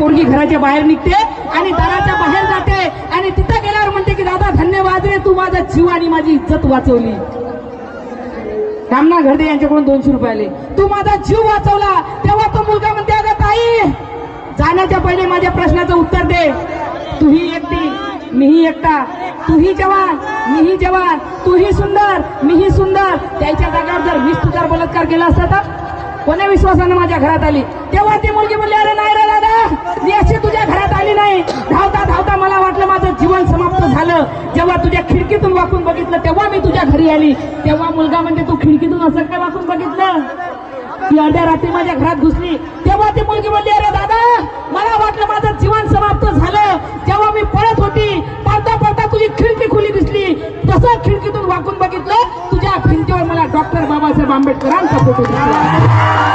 पोरगी घराच्या बाहेर निघते आणि दाराच्या बाहेर जाते. आणि तिथं गेल्यावर म्हणते की दादा धन्यवाद रे तू माझा जीव आणि माझी इज्जत वाचवली. रामना घरडे यांच्याकडून दोनशे रुपये आले. तू माझा जीव वाचवला. तेव्हा तो मुलगा म्हणते अगं ताई जाण्याच्या पहिले माझ्या प्रश्नाचं उत्तर दे. तूही एकटी मीही एकटा. तूही जवान मीही जवान. तूही सुंदर मीही सुंदर. त्याच्या जागेवर जर वीस तुझ्यावर बलात्कार केला असता तर कोण्या विश्वासानं माझ्या घरात आली? तेव्हा ते मुलगी बोलली अरे नाही रे दादा मी अशी तुझ्या घरात आली नाही धावता धावता मला वाटलं माझं जीवन जेव्हा तुझ्या खिडकीतून वाकून बघितलं तेव्हा मी तुझ्या घरी आली. तेव्हा मुलगा म्हणजे तू खिडकीतून असं काय वाकून बघितलं? ती अर्ध्या रात्री माझ्या घरात घुसली. तेव्हा ती मुलगी बोलली अरे दादा मला वाटलं माझं जीवन समाप्त झालं. जेव्हा मी पळत होती पडता पडता तुझी खिडकी खुली दिसली. तसं खिडकीतून वाकून बघितलं तुझ्या भिंतीवर मला डॉक्टर बाबासाहेब आंबेडकरांचा फोटो दिसला.